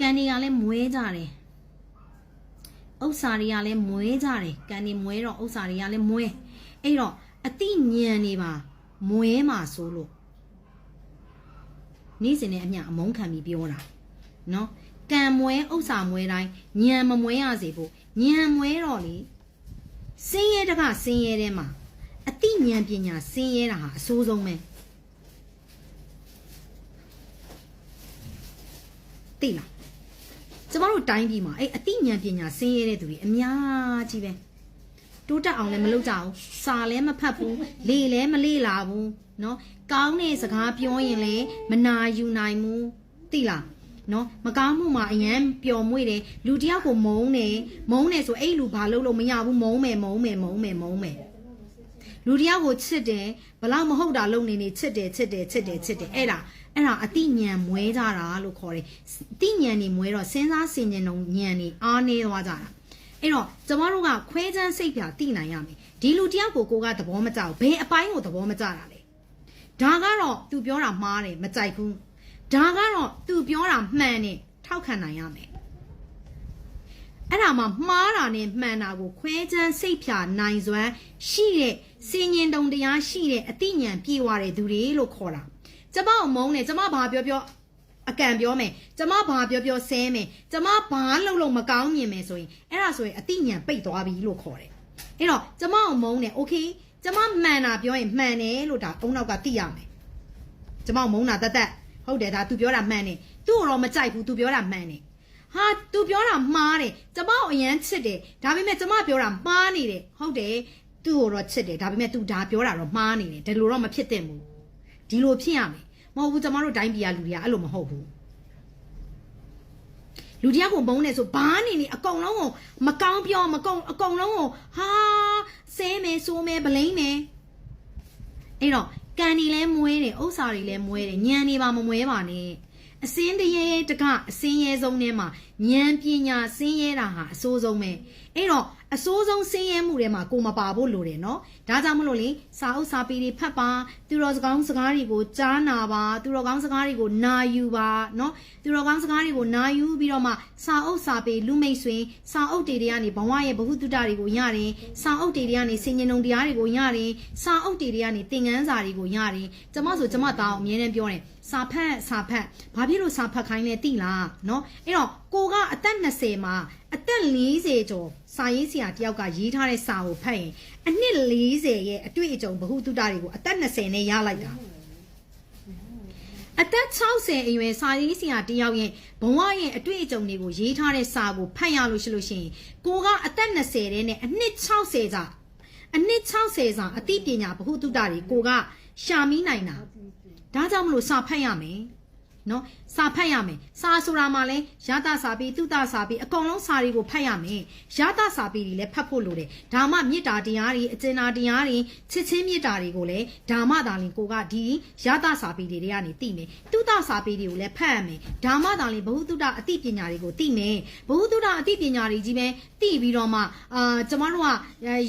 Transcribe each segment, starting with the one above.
ကံတွေကလည်းမွဲကြတယ်ဥစ္စာတွေကလည်းမွဲကြတယ်ကံတွေမွဲတော့ဥစ္စာတွေကလည်းမွဲအဲ့တော့အတိညံနေပါမွဲမှာဆိုလို့နေ့စဉ်နဲ့အမျှအမုန်းခံပြီးပြောတာနော်ကံမွဲဥစ္စာမွဲတိုင်းညံမမွဲရစေဖို့ညံမွဲတော့လေစင်းရဲတကစင်းရဲထဲမှာအတိညံပညာစင်းရဲတာဟာအဆိုးဆုံးပဲသိလား ကျမတို့တိုင်းပြည်မှာအဲ့အတိညံပညာစင်းရဲတဲ့သူတွေအများကြီးပဲတိုးတက်အောင်လည်းမလုပ်ကြဘူးစာလည်းမဖတ်ဘူးလေလည်းမလေ့လာဘူးเนาะကောင်းတဲ့စကားပြောရင်လည်းမနာယူနိုင်ဘူးသိလားနော်မကောင်းမှုမှာအရန်ပျော်မွေ့တယ်လူတယောက်ကိုမုန်းတယ်မုန်းတယ်ဆိုအဲ့လူဘာလုပ်လို့မရဘူးမုန်းမယ်မုန်းမယ်မုန်းမယ်မုန်းမယ်လူတယောက်ကိုချစ်တယ်ဘလောက်မဟုတ်တာလုပ်နေနေချစ်တယ်ချစ်တယ်ချစ်တယ်ချစ်တယ်အဲ့ဒါ အဲ့ဒါအတိညာမွဲကြတာလို့ခေါ်တယ်အတိညာနေမွဲတော့စဉ်းစားဆင်ခြင်တော့ညာနေအားနေသွားကြတာအဲ့တော့ကျမတို့ကခွဲချမ်းစိတ်ပြတိနိုင်ရမယ်ဒီလူတယောက်ကိုကိုကသဘောမကျဘူးဘယ်အပိုင်းကိုသဘောမကျတာလဲဒါကတော့သူပြောတာမှားတယ်မကြိုက်ဘူးဒါကတော့သူပြောတာမှန်တယ်ထောက်ခံနိုင်ရမယ်အဲ့ဒါမှမှားတာနဲ့မှန်တာကိုခွဲချမ်းစိတ်ဖြာနိုင်စွမ်းရှိတဲ့စင်ញင်တုံတရားရှိတဲ့အတိညာပြေဝတဲ့သူတွေလို့ခေါ်တာ ကျမအမုန်းနဲ့ကျမဘာပြောပြောအကံပြောမယ်ကျမဘာပြောပြောဆဲမယ်ကျမဘာလှုပ်လို့မကောင်းမြင်မယ်ဆိုရင်အဲ့ဒါဆိုရင်အတိညာပိတ်သွားပြီလို့ခေါ်တယ်အဲ့တော့ကျမအမုန်းနဲ့ okay ကျမမှန်တာပြောရင်မှန်တယ်လို့ဒါအုံနောက်ကသိရမယ်ကျမမုန်းတာတသက်ဟုတ်တယ်ဒါ तू ပြောတာမှန်တယ်သူ့ကိုတော့မကြိုက်ဘူး तू ပြောတာမှန်တယ်ဟာ तू ပြောတာမှားတယ်ကျမအရန်ချစ်တယ်ဒါပေမဲ့ကျမပြောတာမှားနေတယ်ဟုတ်တယ်သူ့ကိုတော့ချစ်တယ်ဒါပေမဲ့ तू ဒါပြောတာတော့မှားနေတယ်ဒါလိုတော့မဖြစ်သင့်ဘူး ဒီလိုဖြစ်ရမယ်မဟုတ်ဘူးကျမတို့တိုင်းပြည်ကလူတွေကအဲ့လိုမဟုတ်ဘူးလူတရားကိုမုန်းနေဆိုဘာနေနေအကုန်လုံးကိုမကောင်းပြောမကောင်းအကုန်လုံးကိုဟာဆဲမယ်ဆိုးမယ်ဗလိမ့်မယ်အဲ့တော့ကံတွေလည်းမွဲတယ်ဥစ္စာတွေလည်းမွဲတယ်ညံနေပါမမွဲပါနဲ့အစင်းတရေတကအစင်းရဲဆုံးထဲမှာ ဉာဏ်ပညာဆင်းရဲတာဟာအဆိုးဆုံးပဲအဲ့တော့အဆိုးဆုံးဆင်းရဲမှုတွေမှာကိုမပါဖို့လိုတယ်နော်ဒါကြောင့်မလို့လေစာအုပ်စာပေတွေဖတ်ပါသူတော်စကားစကားတွေကိုကြားနာပါသူတော်ကောင်းစကားတွေကိုနာယူပါနော်သူတော်ကောင်းစကားတွေကိုနာယူပြီးတော့မှစာအုပ်စာပေလူမိတ်ဆွေစာအုပ်တွေတွေကနေဘဝရဲ့ဘ ഹു တုတတွေကိုရတယ်စာအုပ်တွေတွေကနေစင်ញံုံတရားတွေကိုရတယ်စာအုပ်တွေတွေကနေသင်ခန်းစာတွေကိုရတယ်ကျမဆိုကျမသားအောင်အမြဲတမ်းပြောတယ်စာဖတ်စာဖတ်ဘာဖြစ်လို့စာဖတ်ခိုင်းလဲသိလားနော်အဲ့တော့ ကိုကအသက်20မှာအသက်40ကျော်စာရေးဆရာတယောက်ကရေးထားတဲ့စာကိုဖတ်ရင်အနှစ်40ရဲ့အတွေ့အကြုံဘ ഹു တုတတွေကိုအသက်20နဲ့ရလိုက်တာအသက်60အရွယ်စာရေးဆရာတယောက်ရဲ့ဘဝရဲ့အတွေ့အကြုံတွေကိုရေးထားတဲ့စာကိုဖတ်ရလို့ရှိလို့ရှိရင်ကိုကအသက်20တဲ့နဲ့အနှစ်60စာအနှစ်60စာအသိပညာဘ ഹു တုတတွေကိုကရှာမိနိုင်တာဒါကြောင့်မလို့စာဖတ်ရမယ် နော်စာဖတ်ရမယ်စာဆိုတာမှလည်းရတစာပေတုတစာပေအကုန်လုံးစာတွေကိုဖတ်ရမယ်ရတစာပေတွေလည်းဖတ်ဖို့လိုတယ်ဒါမှမေတ္တာတရားတွေအကျဉ်းနာတရားတွေချစ်ချင်းမေတ္တာတွေကိုလည်းဒါမှသာလင်ကိုကဒီရတစာပေတွေတွေကနေသိမယ်တုတစာပေတွေကိုလည်းဖတ်ရမယ်ဒါမှသာလင်ဘ ഹു တုတအသိပညာတွေကိုသိမယ်ဘ ഹു တုတအသိပညာတွေကြီးပဲသိပြီးတော့မှအာကျမတို့က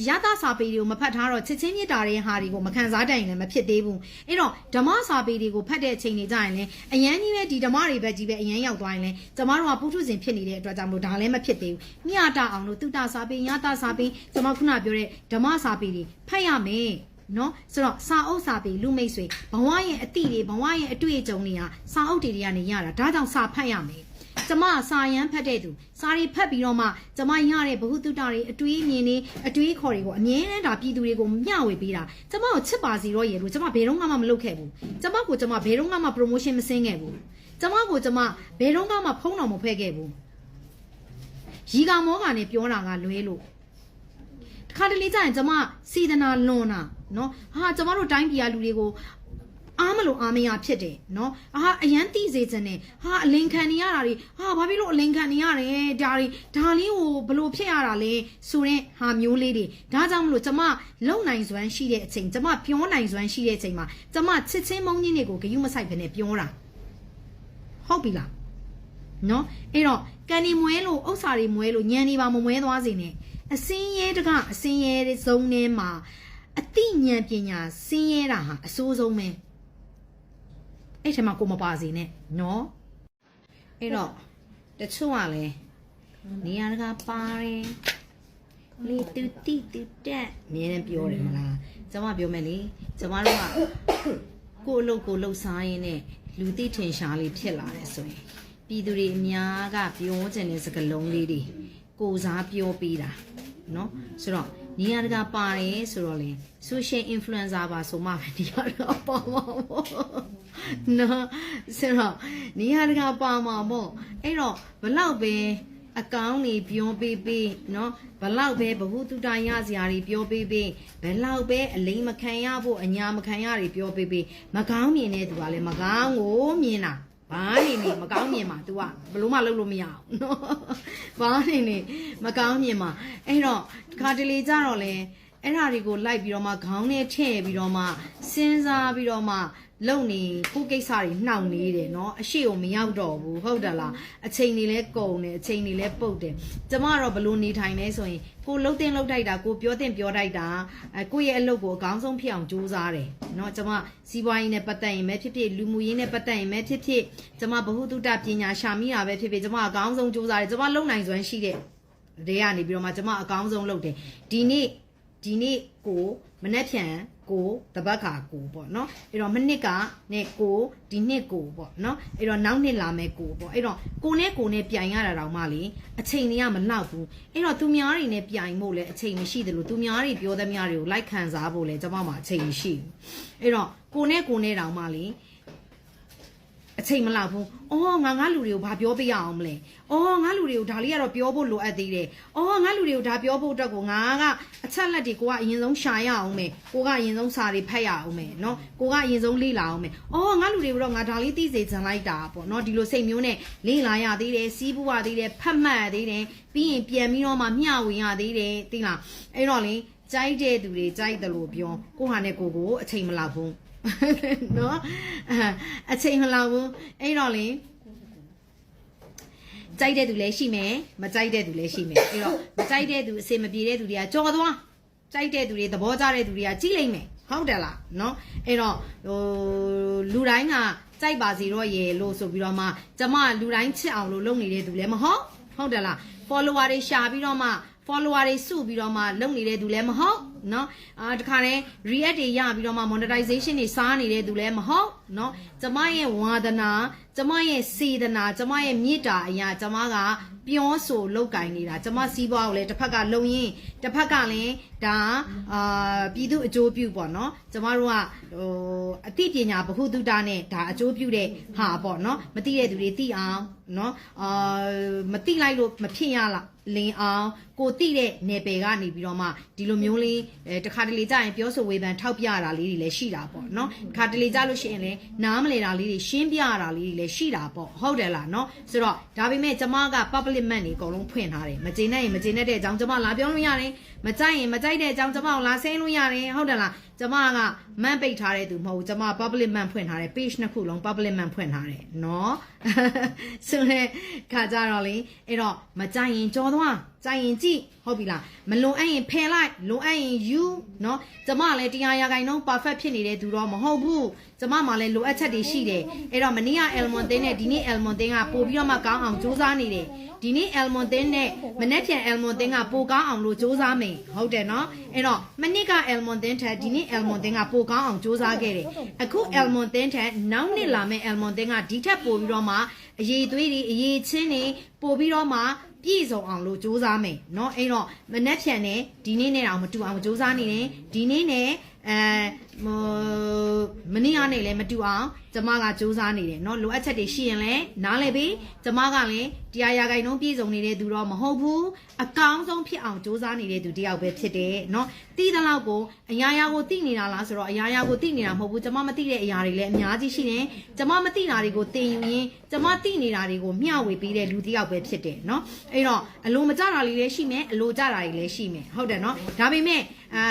ရတစာပေတွေကိုမဖတ်ထားတော့ချစ်ချင်းမေတ္တာတွေဟာတွေကိုမခံစားတတ်ရင်လည်းမဖြစ်သေးဘူးအဲ့တော့ဓမ္မစာပေတွေကိုဖတ်တဲ့အချိန်တွေကြရင်လည်းအရန်ကြီးပဲဒီဓမ္မတွေပဲကြီးပဲအရန်ရောက်သွားရင်လည်းကျမတို့ကပုထုဇဉ်ဖြစ်နေတဲ့အတွက်ကြောင့်မလို့ဒါလည်းမဖြစ်သေးဘူးမြတ်တာအောင်လို့တုတစာပေညတာစာပေကျမခုနပြောတဲ့ဓမ္မစာပေတွေဖတ်ရမယ်နော်ဆိုတော့စာအုပ်စာပေလူမိတ်ဆွေဘဝရဲ့အတိတွေဘဝရဲ့အတွေ့အကြုံတွေဟာစာအုပ်တွေတွေကနေရတာဒါကြောင့်စာဖတ်ရမယ် ကျမစာရန်ဖတ်တဲ့သူစာတွေဖတ်ပြီးတော့မှကျမရတဲ့ဘ ഹു တုတတွေအတွေးမြင်တွေအတွေးခေါ်တွေကိုအမြဲတမ်းဒါပြည်သူတွေကိုမျှဝေပေးတာကျမကိုချစ်ပါစီတော့ရေလို့ကျမဘယ်တော့မှမလုပ်ခဲ့ဘူးကျမကိုကျမဘယ်တော့မှ promotion မစင်းခဲ့ဘူးကျမကိုကျမဘယ်တော့မှဖုံးတော်မဖွဲ့ခဲ့ဘူးရီကမောကနဲ့ပြောတာကလွဲလို့တခါတလေကျရင်ကျမစေတနာလွန်တာနော်ဟာကျမတို့တိုင်းပြည်ကလူတွေကို အားမလို့အားမရဖြစ်တယ်နော်အာအရန်တိစေခြင်းနဲ့ဟာအလင်ခံနေရတာတွေဟာဘာဖြစ်လို့အလင်ခံနေရတယ်ဒါတွေဒါလေးကိုဘလို့ဖြစ်ရတာလဲဆိုတဲ့ဟာမျိုးလေးတွေဒါကြောင့်မလို့ကျမလုံနိုင်စွမ်းရှိတဲ့အချိန်ကျမပြောနိုင်စွမ်းရှိတဲ့အချိန်မှာကျမချစ်ချင်းမုန်းချင်းတွေကိုဂယုမဆိုင်ဘဲနဲ့ပြောတာဟုတ်ပြီလားနော်အဲ့တော့ကန်ဒီမွဲလို့ဥစ္စာတွေမွဲလို့ညံနေပါမမွဲသွားစေနဲ့အစင်းရဲတကအစင်းရဲဇုံထဲမှာအတိညာပညာစင်းရဲတာဟာအစိုးဆုံးပဲ အဲ့ထက်မှကိုမပါစေနဲ့နော်အဲ့တော့တ တချို့ကလည်းနေရာတကာပါတယ်လေတူတီတူတက်အမြဲတမ်းပြောတယ်မလားကျမပြောမယ်လေကျမတို့ကကိုယ့်အလုပ်ကိုယ်လှုပ်ရှားရင်းနဲ့လူသိထင်ရှားလေးဖြစ်လာတယ်ဆိုရင်ပြည်သူတွေအများကပြောချင်တဲ့စကားလုံးလေးတွေကိုယ်စားပြောပေးတာเนาะဆိုတော့ နေရာတကာပါတယ်ဆိုတော့လေ social influencer ပါဆိုမှပဲနေရာတကာပါမှာပေါ့နော်ဆိုတော့နေရာတကာပါမှာပေါ့အဲ့တော့ဘလောက်ပဲအကောင်းနေပြောပေးပေးနော်ဘလောက်ပဲဘ ഹു တုတရစရာတွေပြောပေးပေးဘလောက်ပဲအလိမ်မခံရဖို့အညာမခံရတွေပြောပေးပေးမကောင်းမြင်တဲ့သူကလည်းမကောင်းကိုမြင်တာ ဘာနေနေမကောင်းမြင်မှာ तू ကဘလို့မှလုပ်လို့မရအောင်နော်ဘာနေနေမကောင်းမြင်မှာအဲ့တော့ဒီခါတလေကြတော့လဲအဲ့ဓာတွေကိုလိုက်ပြီးတော့မှခေါင်းနဲ့ထည့်ပြီးတော့မှစဉ်းစားပြီးတော့မှ လုံနေကိုယ်ကိစ္စတွေနှောင့်နေတယ်เนาะအရှိကိုမရောက်တော့ဘူးဟုတ်တယ်လားအချိန်တွေလဲကုန်တယ်အချိန်တွေလဲပုတ်တယ်ကျမကတော့ဘလို့နေထိုင်လဲဆိုရင်ကိုလှုပ်တင်လှုပ်ထိုက်တာကိုပြောတင်ပြောထိုက်တာအဲကိုယ့်ရဲ့အလုပ်ကိုအကောင်းဆုံးဖြစ်အောင်ကြိုးစားတယ်เนาะကျမစီးပွားရေးနဲ့ပတ်သက်ရင်ပဲဖြစ်ဖြစ်လူမှုရေးနဲ့ပတ်သက်ရင်ပဲဖြစ်ဖြစ်ကျမဘ ഹു တုတပညာရှာမိတာပဲဖြစ်ဖြစ်ကျမအကောင်းဆုံးကြိုးစားတယ်ကျမလုံနိုင်စွမ်းရှိတဲ့ တွေကနေပြီးတော့မှကျမအကောင်းဆုံးလုပ်တယ်ဒီနေ့ဒီနေ့ကိုမနှက်ဖြန် ကိုတပတ်ခါကိုပေါ့နော်အဲ့တော့မနစ်ကနဲ့ကိုဒီနှစ်ကိုပေါ့နော်အဲ့တော့နောက်နှစ်လာမယ်ကိုပေါ့အဲ့တော့ကိုနဲ့ကိုနဲ့ပြိုင်ရတာတောင်မှလေအချိန်တွေကမလောက်ဘူးအဲ့တော့သူများတွေနဲ့ပြိုင်ဖို့လည်းအချိန်မရှိသလိုသူများတွေပြောသမျှတွေကိုလိုက်ခံစားဖို့လည်းကျမမှာအချိန်မရှိဘူးအဲ့တော့ကိုနဲ့ကိုနဲ့တောင်မှလေ အချိန်မလောက်ဘူး။အော်ငါငါလူတွေကိုဘာပြောပြရအောင်မလဲ။အော်ငါလူတွေကိုဒါလေးကတော့ပြောဖို့လိုအပ်သေးတယ်။အော်ငါလူတွေကိုဒါပြောဖို့အတွက်ကိုငါကအချက်လက်တွေကိုကအရင်ဆုံးရှာရအောင်မယ်။ကိုကအရင်ဆုံးစာတွေဖတ်ရအောင်မယ်နော်။ကိုကအရင်ဆုံးလေ့လာအောင်မယ်။အော်ငါလူတွေကိုတော့ငါဒါလေးသိစေချင်လိုက်တာပေါ့နော်။ဒီလိုစိတ်မျိုးနဲ့လေ့လာရသေးတယ်၊စီးပူရသေးတယ်၊ဖတ်မှတ်ရသေးတယ်။ပြီးရင်ပြန်ပြီးတော့မှမျှဝေရသေးတယ်သိလား။အဲ့တော့လေကြိုက်တဲ့သူတွေကြိုက်တယ်လို့ပြောကိုဟာနဲ့ကိုကိုအချိန်မလောက်ဘူး နော်အချိန်မလောက်ဘူးအဲ့တော့လေကြိုက်တဲ့သူလည်းရှိမယ်မကြိုက်တဲ့သူလည်းရှိမယ်အဲ့တော့မကြိုက်တဲ့သူအစင်မပြေတဲ့သူတွေကကြော်သွားကြိုက်တဲ့သူတွေသဘောကျတဲ့သူတွေကကြည့်လိုက်မယ်ဟုတ်တယ်လားနော်အဲ့တော့ဟိုလူတိုင်းကကြိုက်ပါစီတော့ရေလို့ဆိုပြီးတော့မှကျမလူတိုင်းချစ်အောင်လို့လုပ်နေတဲ့သူလည်းမဟုတ်ဟုတ်တယ်လား follower တွေရှာပြီးတော့မှ follower တွေစုပြီးတော့မှလုပ်နေတဲ့သူလည်းမဟုတ် เนาะအာတခါတည်း react တွေရပြီးတော့မှ monetization တွေစားနေတဲ့သူလည်းမဟုတ်เนาะကျမရဲ့ဝါဒနာကျမရဲ့စေတနာကျမရဲ့မေတ္တာအရာကျမကပြောဆိုလောက်ကင်နေတာကျမစီးပွားကိုလည်းတစ်ဖက်ကလုံရင်တစ်ဖက်ကလည်းဒါအာပြည်သူအကျိုးပြုပေါ့เนาะကျမတို့ကဟိုအသိပညာဗဟုသုတနဲ့ဒါအကျိုးပြုတဲ့ဟာပေါ့เนาะမသိတဲ့သူတွေသိအောင်เนาะအာမသိလိုက်လို့မဖြစ်ရလားလင်းအောင်ကိုတိတဲ့နယ်ပယ်ကနေပြီးတော့မှဒီလိုမျိုးလေး အဲတခါတလေကြာရင်ပြောဆိုဝေဖန်ထောက်ပြရတာလေးတွေလည်းရှိတာပေါ့နော်တခါတလေကြာလို့ရှိရင်လည်းနားမလဲတာလေးတွေရှင်းပြရတာလေးတွေလည်းရှိတာပေါ့ဟုတ်တယ်လားနော်ဆိုတော့ဒါပေမဲ့ကျမက public man တွေအကုန်လုံးဖွင့်ထားတယ်မကျေနပ်ရင်မကျေနပ်တဲ့အကြောင်းကျမလာပြောလို့ရတယ်မကြိုက်ရင်မကြိုက်တဲ့အကြောင်းကျမကိုလာဆင်းလို့ရတယ်ဟုတ်တယ်လားကျမကမန်ပိတ်ထားတဲ့သူမဟုတ်ဘူးကျမ public man ဖွင့်ထားတယ် page နှစ်ခုလုံး public man ဖွင့်ထားတယ်နော် ဆိုတဲ့ခါကြတော့လေအဲ့တော့မကြိုက်ရင်ကြော်သွားကြိုက်ရင်ကြည့်ဟုတ်ပြီလားမလွန်အပ်ရင်ဖယ်လိုက်လွန်အပ်ရင်ယူเนาะကျမလည်းတရားရာဂိုင်နှုန်း perfect ဖြစ်နေတဲ့သူတော့မဟုတ်ဘူး ကျမမှလည်းလိုအပ်ချက်တွေရှိတယ်အဲ့တော့မနေ့က Elmon တင်းနဲ့ဒီနေ့ Elmon တင်းကပို့ပြီးတော့မှကောင်းအောင်စူးစမ်းနေတယ်ဒီနေ့ Elmon တင်းနဲ့မနေ့ပြန် Elmon တင်းကပိုကောင်းအောင်လို့စူးစမ်းမယ်ဟုတ်တယ်เนาะအဲ့တော့မနေ့က Elmon တင်းထက်ဒီနေ့ Elmon တင်းကပိုကောင်းအောင်စူးစမ်းခဲ့တယ်အခု Elmon တင်းထက်နောက်နေ့လာမယ့် Elmon တင်းကဒီထက်ပိုပြီးတော့မှအရေးသွေးတွေအရေးချင်းတွေပို့ပြီးတော့မှ ပြည့်စုံအောင်လို့စူးစမ်းမယ်เนาะအဲ့တော့မနှက်ဖြန်နဲ့ဒီနေ့နဲ့အောင်မတူအောင်စူးစမ်းနေတယ်ဒီနေ့နဲ့ အဲမနေ့ကနေလည်းမတူအောင်ကျမကစူးစမ်းနေတယ်เนาะလိုအပ်ချက်တွေရှိရင်လည်းနားလည်ပြီးကျမကလည်းတရားရာဂိုင်နှုန်းပြည့်စုံနေတဲ့သူတော့မဟုတ်ဘူးအကောင်းဆုံးဖြစ်အောင်စူးစမ်းနေတဲ့သူတယောက်ပဲဖြစ်တယ်เนาะတီးတဲ့လောက်ကိုအရာရာကိုသိနေတာလားဆိုတော့အရာရာကိုသိနေတာမဟုတ်ဘူးကျမမသိတဲ့အရာတွေလည်းအများကြီးရှိတယ်ကျမမသိတာတွေကိုသင်ယူရင်းကျမသိနေတာတွေကိုမျှဝေပေးတဲ့လူတယောက်ပဲဖြစ်တယ်เนาะအဲ့တော့အလိုမကြတာလေးလည်းရှိမယ်အလိုကြတာတွေလည်းရှိမယ်ဟုတ်တယ်เนาะဒါပေမဲ့အာ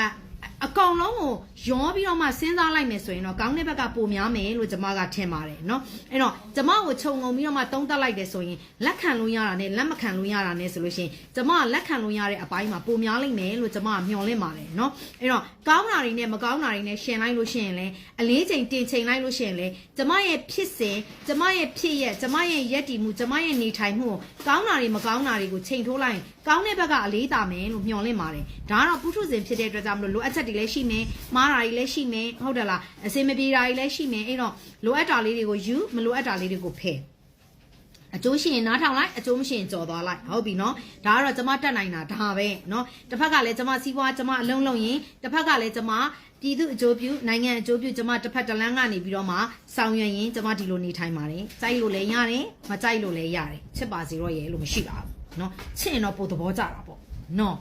အကောင်လုံးကိုရောပြီးတော့မှစဉ်းစားလိုက်မယ်ဆိုရင်တော့ကောင်းတဲ့ဘက်ကပိုများမယ်လို့ကျမကထင်ပါတယ်เนาะအဲ့တော့ကျမကိုခြုံငုံပြီးတော့မှတုံးတက်လိုက်တယ်ဆိုရင်လက်ခံလို့ရတာနဲ့လက်မခံလို့ရတာနဲ့ဆိုလို့ရှိရင်ကျမကလက်ခံလို့ရတဲ့အပိုင်းမှာပိုများလိမ့်မယ်လို့ကျမကမျှော်လင့်ပါတယ်เนาะအဲ့တော့ကောင်းတာတွေနဲ့မကောင်းတာတွေနဲ့ရှင်လိုက်လို့ရှိရင်လည်းအလေးချိန်တင်ချိန်လိုက်လို့ရှိရင်လည်းကျမရဲ့ဖြစ်စဉ်ကျမရဲ့ဖြစ်ရက်ကျမရဲ့ရက်တည်မှုကျမရဲ့နေထိုင်မှုကိုကောင်းတာတွေမကောင်းတာတွေကိုချိန်ထိုးလိုက်ရင်ကောင်းတဲ့ဘက်ကအလေးတာမယ်လို့မျှော်လင့်ပါတယ်ဒါကတော့ပုထုဇဉ်ဖြစ်တဲ့အတွက်ကြောင့်မလို့လိုအပ်ချက် တွေလည်းရှိမယ်မှားတာတွေလည်းရှိမယ်ဟုတ်တယ်လားအစင်မပြေတာတွေလည်းရှိမယ်အဲ့တော့လိုအပ်တာလေးတွေကိုယူမလိုအပ်တာလေးတွေကိုဖယ်အကျိုးရှိရင်နားထောင်လိုက်အကျိုးမရှိရင်ကြော်သွားလိုက်ဟုတ်ပြီနော်ဒါကတော့ကျမတက်နိုင်တာဒါပဲနော်တစ်ဖက်ကလည်းကျမစီးပွားကျမအလုံးလုံးရင်တစ်ဖက်ကလည်းကျမပြည်သူအကျိုးပြုနိုင်ငံအကျိုးပြုကျမတစ်ဖက်တစ်လမ်းကနေပြီးတော့မှဆောင်ရွက်ရင်ကျမဒီလိုနေထိုင်ပါတယ်ကြိုက်လို့လည်းရတယ်မကြိုက်လို့လည်းရတယ်ချစ်ပါစီတော့ရဲလို့မရှိပါဘူးနော်ချစ်ရင်တော့ပို့သဘောကျတာပေါ့နော်